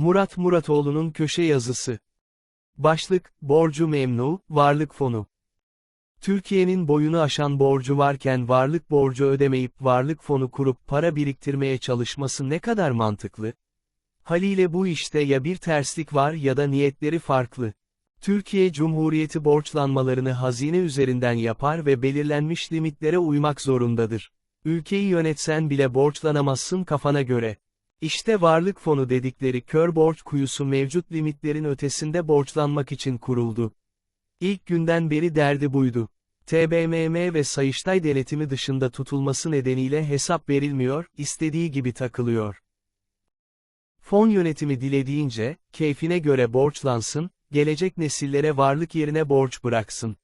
Murat Muratoğlu'nun köşe yazısı. Başlık, Borcu Memnu, Varlık Fonu. Türkiye'nin boyunu aşan borcu varken varlık borcu ödemeyip varlık fonu kurup para biriktirmeye çalışması ne kadar mantıklı? Haliyle bu işte ya bir terslik var ya da niyetleri farklı. Türkiye Cumhuriyeti borçlanmalarını hazine üzerinden yapar ve belirlenmiş limitlere uymak zorundadır. Ülkeyi yönetsen bile borçlanamazsın kafana göre. İşte varlık fonu dedikleri kör borç kuyusu mevcut limitlerin ötesinde borçlanmak için kuruldu. İlk günden beri derdi buydu. TBMM ve Sayıştay denetimi dışında tutulması nedeniyle hesap verilmiyor, istediği gibi takılıyor. Fon yönetimi dilediğince, keyfine göre borçlansın, gelecek nesillere varlık yerine borç bıraksın.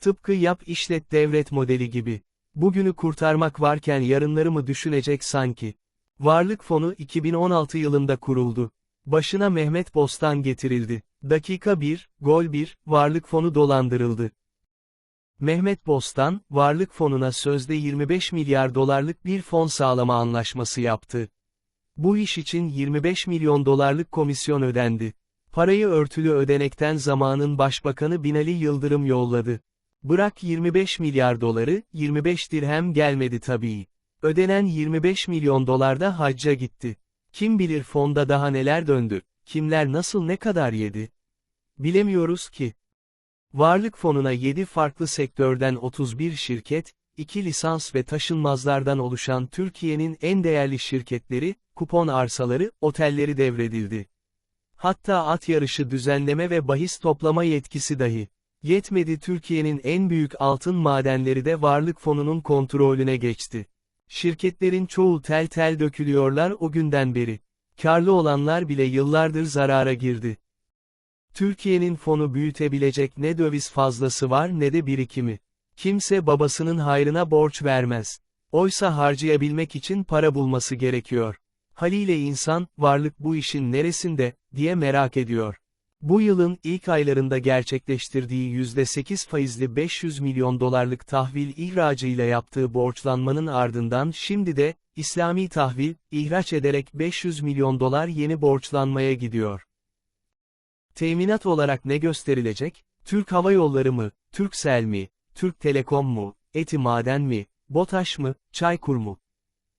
Tıpkı yap işlet devlet modeli gibi. Bugünü kurtarmak varken yarınları mı düşünecek sanki? Varlık fonu 2016 yılında kuruldu. Başına Mehmet Bostan getirildi. Dakika 1, gol 1, varlık fonu dolandırıldı. Mehmet Bostan, varlık fonuna sözde 25 milyar dolarlık bir fon sağlama anlaşması yaptı. Bu iş için 25 milyon dolarlık komisyon ödendi. Parayı örtülü ödenekten zamanın başbakanı Binali Yıldırım yolladı. Bırak 25 milyar doları, 25 dirhem gelmedi tabii. Ödenen 25 milyon dolar da hacca gitti. Kim bilir fonda daha neler döndü, kimler nasıl ne kadar yedi? Bilemiyoruz ki. Varlık fonuna 7 farklı sektörden 31 şirket, 2 lisans ve taşınmazlardan oluşan Türkiye'nin en değerli şirketleri, kupon arsaları, otelleri devredildi. Hatta at yarışı düzenleme ve bahis toplama yetkisi dahi. Yetmedi Türkiye'nin en büyük altın madenleri de varlık fonunun kontrolüne geçti. Şirketlerin çoğu tel tel dökülüyorlar o günden beri. Karlı olanlar bile yıllardır zarara girdi. Türkiye'nin fonu büyütebilecek ne döviz fazlası var ne de birikimi. Kimse babasının hayrına borç vermez. Oysa harcayabilmek için para bulması gerekiyor. Haliyle insan, varlık bu işin neresinde, diye merak ediyor. Bu yılın ilk aylarında gerçekleştirdiği %8 faizli 500 milyon dolarlık tahvil ihracıyla yaptığı borçlanmanın ardından şimdi de, İslami tahvil, ihraç ederek 500 milyon dolar yeni borçlanmaya gidiyor. Teminat olarak ne gösterilecek? Türk Hava Yolları mı, Türksel mi, Türk Telekom mu, Eti Maden mi, BOTAŞ mı, Çaykur mu?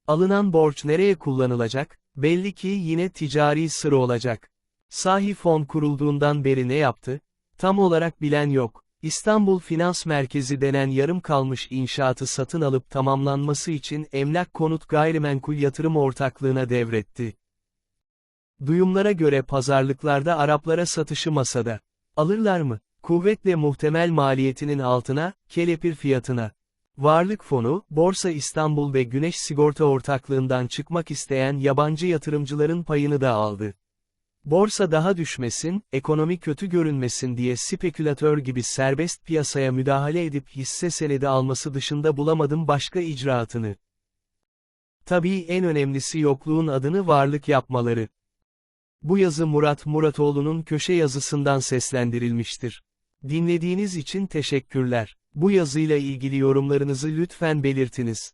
Alınan borç nereye kullanılacak? Belli ki yine ticari sır olacak. Sahi fon kurulduğundan beri ne yaptı? Tam olarak bilen yok. İstanbul Finans Merkezi denen yarım kalmış inşaatı satın alıp tamamlanması için Emlak Konut Gayrimenkul Yatırım Ortaklığına devretti. Duyumlara göre pazarlıklarda Araplara satışı masada. Alırlar mı? Kuvvetle muhtemel maliyetinin altına, kelepir fiyatına. Varlık fonu, Borsa İstanbul ve Güneş Sigorta Ortaklığından çıkmak isteyen yabancı yatırımcıların payını da aldı. Borsa daha düşmesin, ekonomi kötü görünmesin diye spekülatör gibi serbest piyasaya müdahale edip hisse senedi alması dışında bulamadım başka icraatını. Tabii en önemlisi yokluğun adını varlık yapmaları. Bu yazı Murat Muratoğlu'nun köşe yazısından seslendirilmiştir. Dinlediğiniz için teşekkürler. Bu yazıyla ilgili yorumlarınızı lütfen belirtiniz.